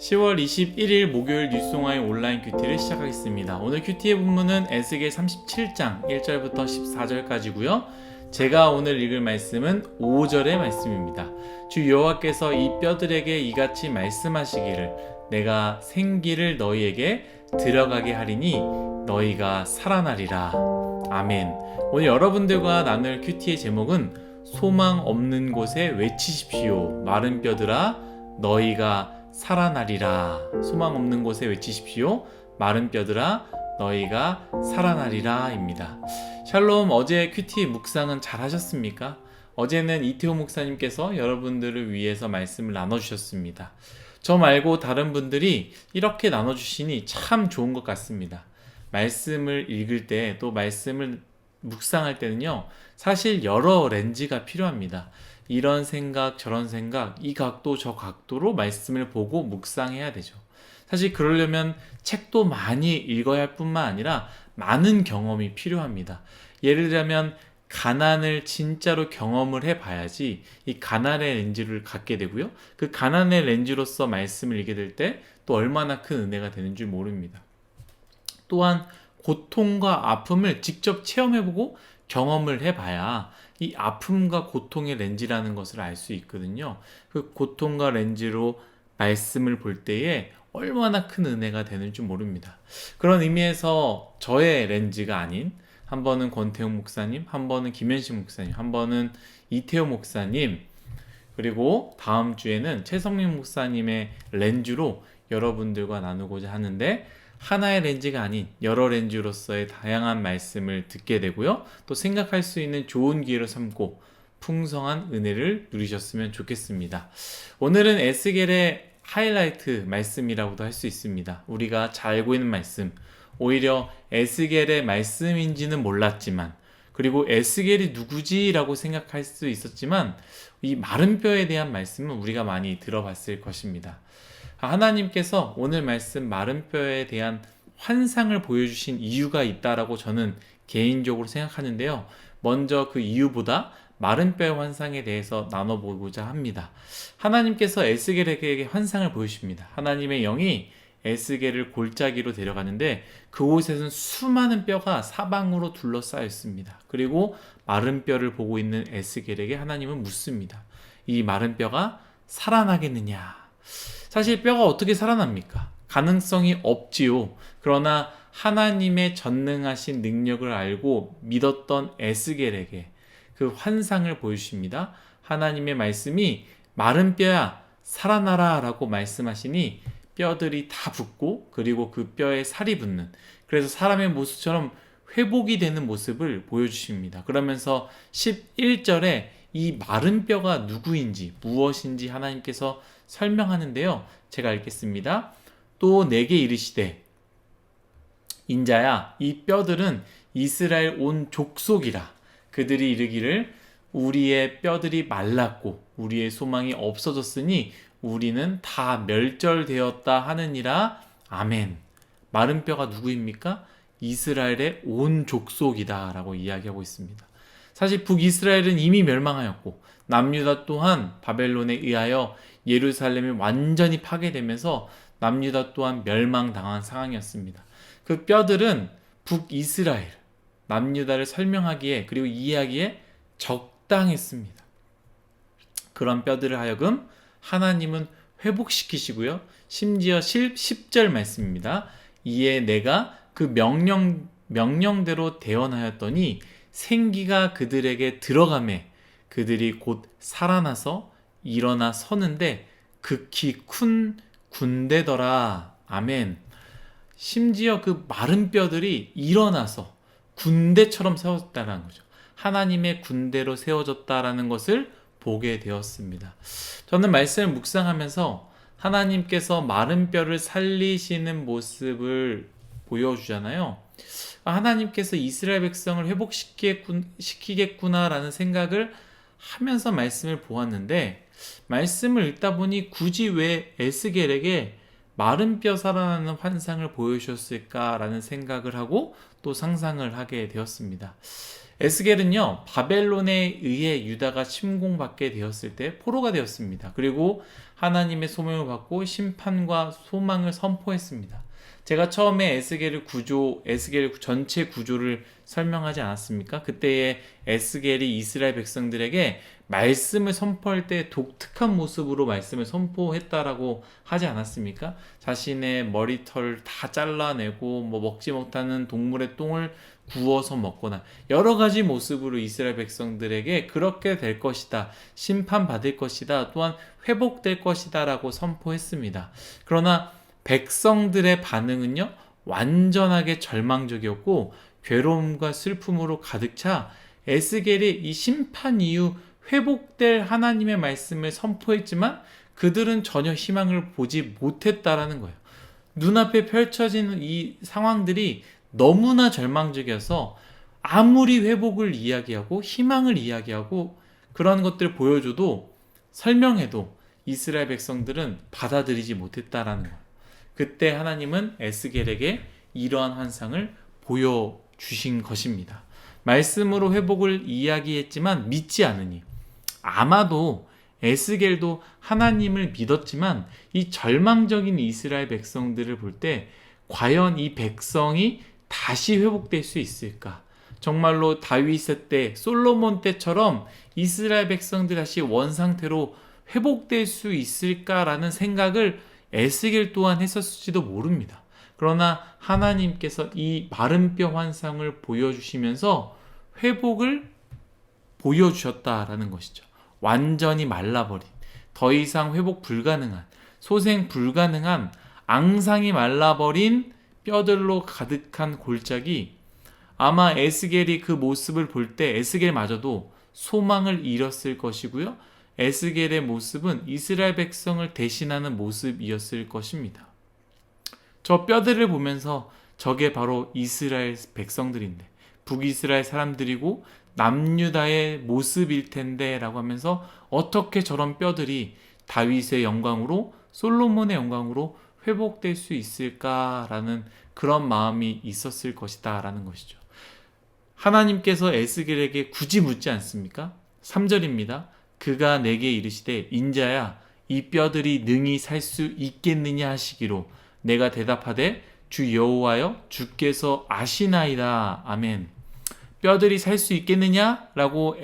10월 21일 목요일 뉴스송화의 온라인 큐티를 시작하겠습니다. 오늘 큐티의 본문은 에스겔 37장 1절부터 14절까지고요. 제가 오늘 읽을 말씀은 5절의 말씀입니다. 주 여호와께서 이 뼈들에게 이같이 말씀하시기를 내가 생기를 너희에게 들어가게 하리니 너희가 살아나리라. 아멘. 오늘 여러분들과 나눌 큐티의 제목은 소망 없는 곳에 외치십시오. 마른 뼈들아 너희가 살아나리라. 소망 없는 곳에 외치십시오. 마른 뼈들아 너희가 살아나리라입니다. 샬롬 어제 큐티 묵상은 잘 하셨습니까? 어제는 이태호 목사님께서 여러분들을 위해서 말씀을 나눠주셨습니다. 저 말고 다른 분들이 이렇게 나눠주시니 참 좋은 것 같습니다. 말씀을 읽을 때 또 말씀을 묵상할 때는요, 사실 여러 렌즈가 필요합니다. 이런 생각, 저런 생각, 이 각도, 저 각도로 말씀을 보고 묵상해야 되죠. 사실 그러려면 책도 많이 읽어야 할 뿐만 아니라 많은 경험이 필요합니다. 예를 들면 가난을 진짜로 경험을 해 봐야지 이 가난의 렌즈를 갖게 되고요. 그 가난의 렌즈로서 말씀을 읽게 될 때 또 얼마나 큰 은혜가 되는 줄 모릅니다. 또한 고통과 아픔을 직접 체험해보고 경험을 해봐야 이 아픔과 고통의 렌즈라는 것을 알 수 있거든요. 그 고통과 렌즈로 말씀을 볼 때에 얼마나 큰 은혜가 되는지 모릅니다. 그런 의미에서 저의 렌즈가 아닌 한 번은 권태웅 목사님, 한 번은 김현식 목사님, 한 번은 이태호 목사님, 그리고 다음 주에는 최성민 목사님의 렌즈로 여러분들과 나누고자 하는데 하나의 렌즈가 아닌 여러 렌즈로서의 다양한 말씀을 듣게 되고요. 또 생각할 수 있는 좋은 기회로 삼고 풍성한 은혜를 누리셨으면 좋겠습니다. 오늘은 에스겔의 하이라이트 말씀이라고도 할 수 있습니다. 우리가 잘 알고 있는 말씀, 오히려 에스겔의 말씀인지는 몰랐지만, 그리고 에스겔이 누구지라고 생각할 수 있었지만, 이 마른 뼈에 대한 말씀은 우리가 많이 들어봤을 것입니다. 하나님께서 오늘 말씀 마른 뼈에 대한 환상을 보여주신 이유가 있다라고 저는 개인적으로 생각하는데요. 먼저 그 이유보다 마른 뼈의 환상에 대해서 나눠보고자 합니다. 하나님께서 에스겔에게 환상을 보여주십니다. 하나님의 영이 에스겔을 골짜기로 데려가는데 그곳에는 수많은 뼈가 사방으로 둘러싸여 있습니다. 그리고 마른 뼈를 보고 있는 에스겔에게 하나님은 묻습니다. 이 마른 뼈가 살아나겠느냐? 사실 뼈가 어떻게 살아납니까? 가능성이 없지요. 그러나 하나님의 전능하신 능력을 알고 믿었던 에스겔에게 그 환상을 보여주십니다. 하나님의 말씀이 마른 뼈야 살아나라 라고 말씀하시니 뼈들이 다 붙고 그리고 그 뼈에 살이 붙는 그래서 사람의 모습처럼 회복이 되는 모습을 보여주십니다. 그러면서 11절에 이 마른 뼈가 누구인지 무엇인지 하나님께서 설명하는데요. 제가 읽겠습니다. 또 내게 이르시되 인자야 이 뼈들은 이스라엘 온 족속이라 그들이 이르기를 우리의 뼈들이 말랐고 우리의 소망이 없어졌으니 우리는 다 멸절되었다 하느니라 아멘. 마른 뼈가 누구입니까? 이스라엘의 온 족속이다라고 이야기하고 있습니다. 사실 북이스라엘은 이미 멸망하였고 남유다 또한 바벨론에 의하여 예루살렘이 완전히 파괴되면서 남유다 또한 멸망당한 상황이었습니다. 그 뼈들은 북이스라엘, 남유다를 설명하기에 그리고 이해하기에 적당했습니다. 그런 뼈들을 하여금 하나님은 회복시키시고요. 심지어 10절 말씀입니다. 이에 내가 그 명령 명령대로 대언하였더니 생기가 그들에게 들어가매 그들이 곧 살아나서 일어나 서는데 극히 큰 군대더라. 아멘. 심지어 그 마른 뼈들이 일어나서 군대처럼 세웠다는 거죠. 하나님의 군대로 세워졌다라는 것을 보게 되었습니다. 저는 말씀을 묵상하면서 하나님께서 마른 뼈를 살리시는 모습을 보여주잖아요. 하나님께서 이스라엘 백성을 회복시키겠구나라는 생각을 하면서 말씀을 보았는데 말씀을 읽다 보니 굳이 왜 에스겔에게 마른 뼈 살아나는 환상을 보여주셨을까라는 생각을 하고 또 상상을 하게 되었습니다. 에스겔은요, 바벨론에 의해 유다가 침공받게 되었을 때 포로가 되었습니다. 그리고 하나님의 소명을 받고 심판과 소망을 선포했습니다. 제가 처음에 에스겔을 구조, 에스겔 전체 구조를 설명하지 않았습니까? 그때의 에스겔이 이스라엘 백성들에게 말씀을 선포할 때 독특한 모습으로 말씀을 선포했다라고 하지 않았습니까? 자신의 머리털 다 잘라내고 뭐 먹지 못하는 동물의 똥을 구워서 먹거나 여러 가지 모습으로 이스라엘 백성들에게 그렇게 될 것이다. 심판받을 것이다. 또한 회복될 것이다라고 선포했습니다. 그러나 백성들의 반응은요. 완전하게 절망적이었고 괴로움과 슬픔으로 가득 차 에스겔이 이 심판 이후 회복될 하나님의 말씀을 선포했지만 그들은 전혀 희망을 보지 못했다라는 거예요. 눈앞에 펼쳐지는 이 상황들이 너무나 절망적이어서 아무리 회복을 이야기하고 희망을 이야기하고 그런 것들을 보여줘도 설명해도 이스라엘 백성들은 받아들이지 못했다라는 거예요. 그때 하나님은 에스겔에게 이러한 환상을 보여주신 것입니다. 말씀으로 회복을 이야기했지만 믿지 않으니 아마도 에스겔도 하나님을 믿었지만 이 절망적인 이스라엘 백성들을 볼 때 과연 이 백성이 다시 회복될 수 있을까? 정말로 다윗의 때, 솔로몬 때처럼 이스라엘 백성들 다시 원상태로 회복될 수 있을까라는 생각을 에스겔 또한 했었을지도 모릅니다. 그러나 하나님께서 이 마른 뼈 환상을 보여주시면서 회복을 보여주셨다라는 것이죠. 완전히 말라버린, 더 이상 회복 불가능한, 소생 불가능한, 앙상이 말라버린 뼈들로 가득한 골짜기 아마 에스겔이 그 모습을 볼 때 에스겔마저도 소망을 잃었을 것이고요. 에스겔의 모습은 이스라엘 백성을 대신하는 모습이었을 것입니다. 저 뼈들을 보면서 저게 바로 이스라엘 백성들인데 북이스라엘 사람들이고 남유다의 모습일 텐데 라고 하면서 어떻게 저런 뼈들이 다윗의 영광으로 솔로몬의 영광으로 회복될 수 있을까라는 그런 마음이 있었을 것이다 라는 것이죠. 하나님께서 에스겔에게 굳이 묻지 않습니까? 3절입니다. 그가 내게 이르시되 인자야 이 뼈들이 능히 살 수 있겠느냐 하시기로 내가 대답하되 주 여호와여 주께서 아시나이다. 아멘. 뼈들이 살 수 있겠느냐라고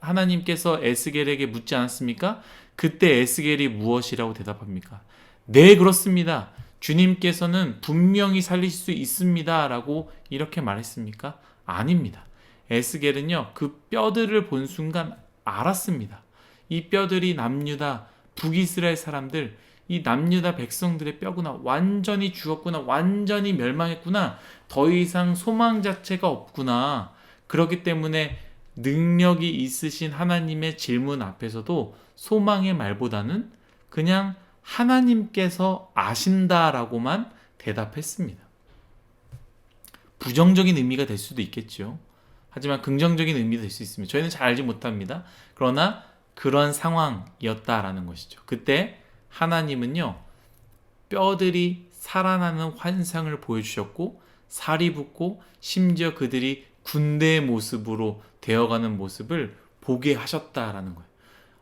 하나님께서 에스겔에게 묻지 않았습니까? 그때 에스겔이 무엇이라고 대답합니까? 네, 그렇습니다. 주님께서는 분명히 살릴 수 있습니다. 라고 이렇게 말했습니까? 아닙니다. 에스겔은요, 그 뼈들을 본 순간 알았습니다. 이 뼈들이 남유다, 북이스라엘 사람들, 이 남유다 백성들의 뼈구나. 완전히 죽었구나. 완전히 멸망했구나. 더 이상 소망 자체가 없구나. 그렇기 때문에 능력이 있으신 하나님의 질문 앞에서도 소망의 말보다는 그냥 하나님께서 아신다라고만 대답했습니다. 부정적인 의미가 될 수도 있겠죠. 하지만 긍정적인 의미도 될 수 있습니다. 저희는 잘 알지 못합니다. 그러나 그런 상황이었다라는 것이죠. 그때 하나님은요, 뼈들이 살아나는 환상을 보여주셨고, 살이 붙고, 심지어 그들이 군대의 모습으로 되어가는 모습을 보게 하셨다라는 거예요.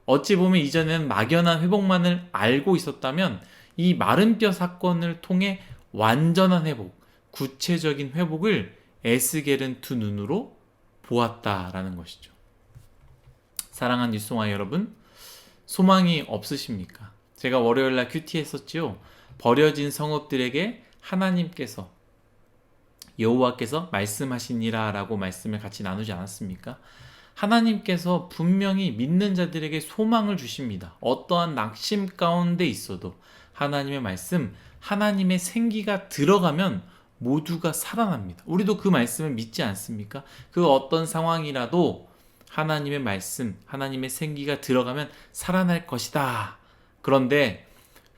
어찌 보면 이전에는 막연한 회복만을 알고 있었다면 이 마른 뼈 사건을 통해 완전한 회복, 구체적인 회복을 에스겔은 두 눈으로 보았다라는 것이죠. 사랑한 뉴스와 여러분, 소망이 없으십니까? 제가 월요일 날 큐티 했었지요. 버려진 성읍들에게 하나님께서 여호와께서 말씀하시니라라고 말씀을 같이 나누지 않았습니까? 하나님께서 분명히 믿는 자들에게 소망을 주십니다. 어떠한 낙심 가운데 있어도 하나님의 말씀, 하나님의 생기가 들어가면 모두가 살아납니다. 우리도 그 말씀을 믿지 않습니까? 그 어떤 상황이라도 하나님의 말씀, 하나님의 생기가 들어가면 살아날 것이다. 그런데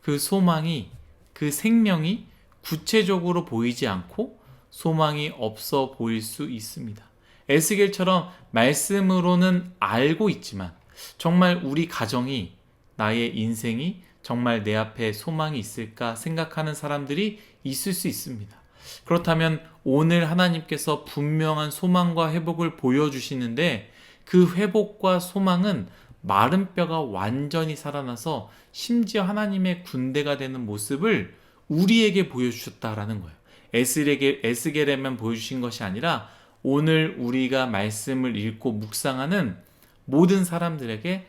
그 소망이, 그 생명이 구체적으로 보이지 않고 소망이 없어 보일 수 있습니다. 에스겔처럼 말씀으로는 알고 있지만 정말 우리 가정이 나의 인생이 정말 내 앞에 소망이 있을까 생각하는 사람들이 있을 수 있습니다. 그렇다면 오늘 하나님께서 분명한 소망과 회복을 보여주시는데 그 회복과 소망은 마른 뼈가 완전히 살아나서 심지어 하나님의 군대가 되는 모습을 우리에게 보여주셨다라는 거예요. 에스겔에게, 에스겔에만 보여주신 것이 아니라 오늘 우리가 말씀을 읽고 묵상하는 모든 사람들에게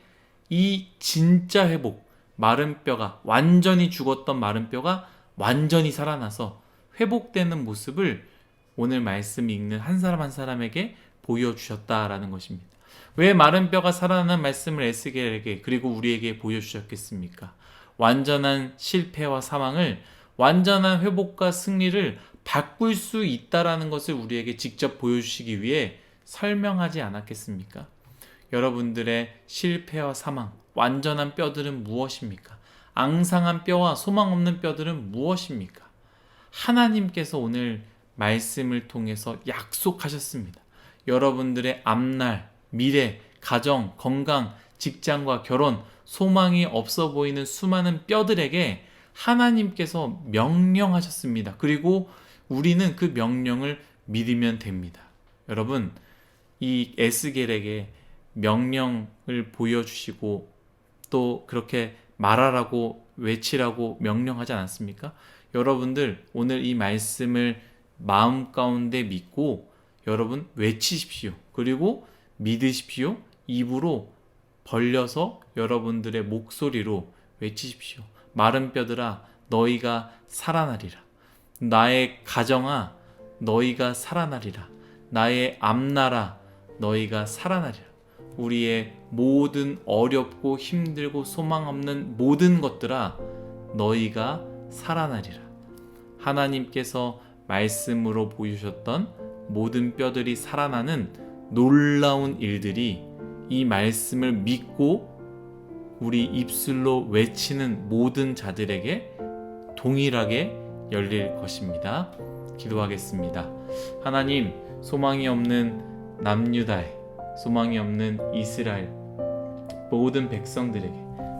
이 진짜 회복, 마른 뼈가 완전히 죽었던 마른 뼈가 완전히 살아나서 회복되는 모습을 오늘 말씀 읽는 한 사람 한 사람에게 보여주셨다라는 것입니다. 왜 마른 뼈가 살아나는 말씀을 에스겔에게 그리고 우리에게 보여주셨겠습니까? 완전한 실패와 사망을 완전한 회복과 승리를 바꿀 수 있다라는 것을 우리에게 직접 보여주시기 위해 설명하지 않았겠습니까? 여러분들의 실패와 사망, 완전한 뼈들은 무엇입니까? 앙상한 뼈와 소망 없는 뼈들은 무엇입니까? 하나님께서 오늘 말씀을 통해서 약속하셨습니다. 여러분들의 앞날, 미래, 가정, 건강, 직장과 결혼, 소망이 없어 보이는 수많은 뼈들에게 하나님께서 명령하셨습니다. 그리고 우리는 그 명령을 믿으면 됩니다. 여러분, 이 에스겔에게 명령을 보여주시고 또 그렇게 말하라고 외치라고 명령하지 않았습니까? 여러분들 오늘 이 말씀을 마음 가운데 믿고 여러분 외치십시오. 그리고 믿으십시오. 입으로 벌려서 여러분들의 목소리로 외치십시오. 마른 뼈들아 너희가 살아나리라. 나의 가정아 너희가 살아나리라. 나의 앞나라 너희가 살아나리라. 우리의 모든 어렵고 힘들고 소망 없는 모든 것들아 너희가 살아나리라. 하나님께서 말씀으로 보여주셨던 모든 뼈들이 살아나는 놀라운 일들이 이 말씀을 믿고 우리 입술로 외치는 모든 자들에게 동일하게 열릴 것입니다. 기도하겠습니다. 하나님, 소망이 없는 남유다에 소망이 없는 이스라엘 모든 백성들에게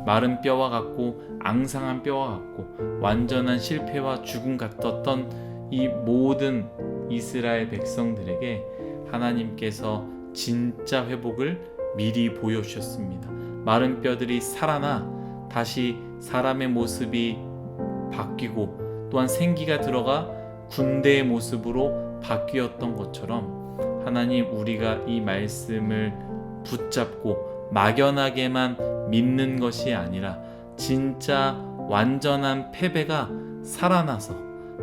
마른 뼈와 같고 앙상한 뼈와 같고 완전한 실패와 죽음 같았던 이 모든 이스라엘 백성들에게 하나님께서 진짜 회복을 미리 보여주셨습니다. 마른 뼈들이 살아나 다시 사람의 모습이 바뀌고 또한 생기가 들어가 군대의 모습으로 바뀌었던 것처럼 하나님 우리가 이 말씀을 붙잡고 막연하게만 믿는 것이 아니라 진짜 완전한 패배가 살아나서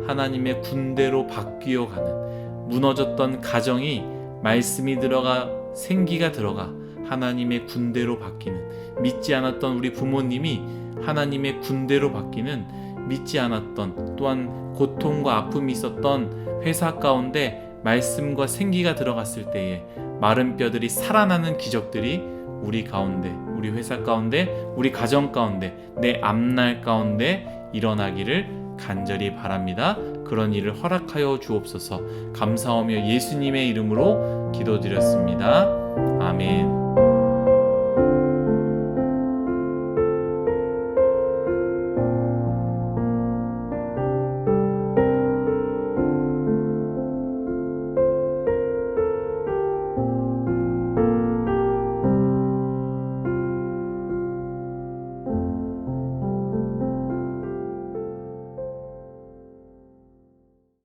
하나님의 군대로 바뀌어 가는 무너졌던 가정이 말씀이 들어가 생기가 들어가 하나님의 군대로 바뀌는 믿지 않았던 우리 부모님이 하나님의 군대로 바뀌는 믿지 않았던 또한 고통과 아픔이 있었던 회사 가운데 말씀과 생기가 들어갔을 때에 마른 뼈들이 살아나는 기적들이 우리 가운데, 우리 회사 가운데, 우리 가정 가운데, 내 앞날 가운데 일어나기를 간절히 바랍니다. 그런 일을 허락하여 주옵소서. 감사하며 예수님의 이름으로 기도드렸습니다. 아멘.